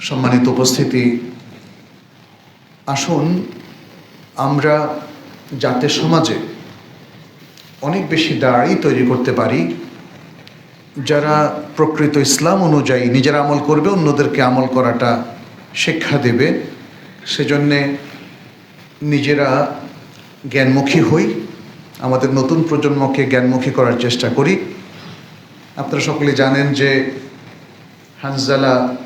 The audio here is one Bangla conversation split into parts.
সম্মানিত উপস্থিতি। আসুন, আমরা যাতে সমাজে অনেক বেশি দাঁড়ি তৈরি করতে পারি, যারা প্রকৃত ইসলাম অনুযায়ী নিজেরা আমল করবে, অন্যদেরকে আমল করাটা শিক্ষা দেবে। সেজন্যে নিজেরা জ্ঞানমুখী হই। আমাদের নতুন প্রজন্মকে জ্ঞানমুখী করার চেষ্টা করি। আপনারা সকলে জানেন যে হানজালা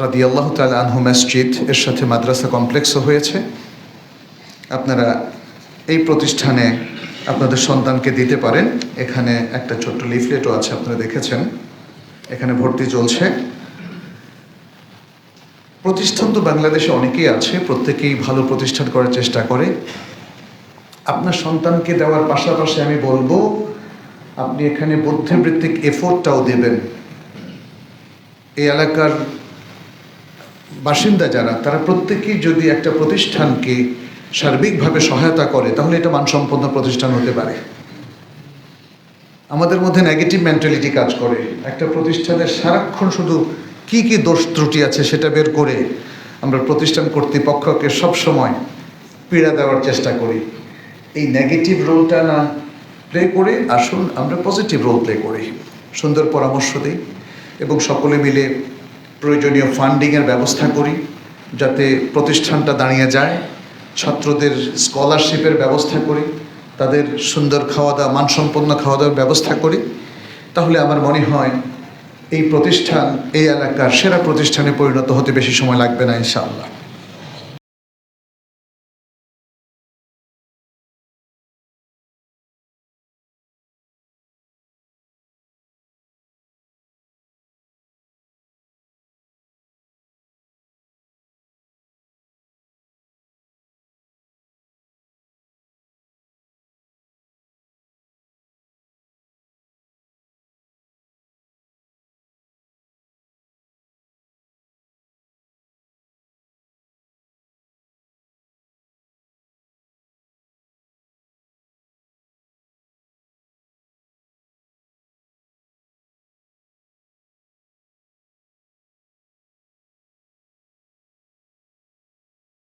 রাদিয়াল্লাহ তাল আনহু মসজিদ এর সাথে মাদ্রাসা কমপ্লেক্সও হয়েছে। আপনারা এই প্রতিষ্ঠানে আপনাদের সন্তানকে দিতে পারেন। এখানে একটা ছোট্ট লিফলেটও আছে, আপনারা দেখেছেন। এখানে ভর্তি চলছে। প্রতিষ্ঠান তো বাংলাদেশে অনেকেই আছে, প্রত্যেকেই ভালো প্রতিষ্ঠান করার চেষ্টা করে। আপনার সন্তানকে দেওয়ার পাশাপাশি আমি বলব, আপনি এখানে বুদ্ধিবৃত্তিক এফোর্টটাও দেবেন। এই এলাকার বাসিন্দা যারা, তারা প্রত্যেকেই যদি একটা প্রতিষ্ঠানকে সার্বিকভাবে সহায়তা করে, তাহলে এটা মানসম্পন্ন প্রতিষ্ঠান হতে পারে। আমাদের মধ্যে নেগেটিভ মেন্টালিটি কাজ করে। একটা প্রতিষ্ঠানের সারাক্ষণ শুধু কি কি দোষ ত্রুটি আছে সেটা বের করে আমরা প্রতিষ্ঠান কর্তৃপক্ষকে সবসময় পীড়া দেওয়ার চেষ্টা করি। এই নেগেটিভ রোলটা না প্লে করে, আসুন আমরা পজিটিভ রোল প্লে করি। সুন্দর পরামর্শ দিই এবং সকলে মিলে প্রয়োজনীয় ফান্ডিংয়ের ব্যবস্থা করি যাতে প্রতিষ্ঠানটা দাঁড়িয়ে যায়। ছাত্রদের স্কলারশিপের ব্যবস্থা করি, তাদের সুন্দর খাওয়া দাওয়া মানসম্পন্ন খাওয়া দাওয়ার ব্যবস্থা করি। তাহলে আমার মনে হয় এই প্রতিষ্ঠান, এই এলাকার সেরা প্রতিষ্ঠানে পরিণত হতে বেশি সময় লাগবে না, ইনশাআল্লাহ।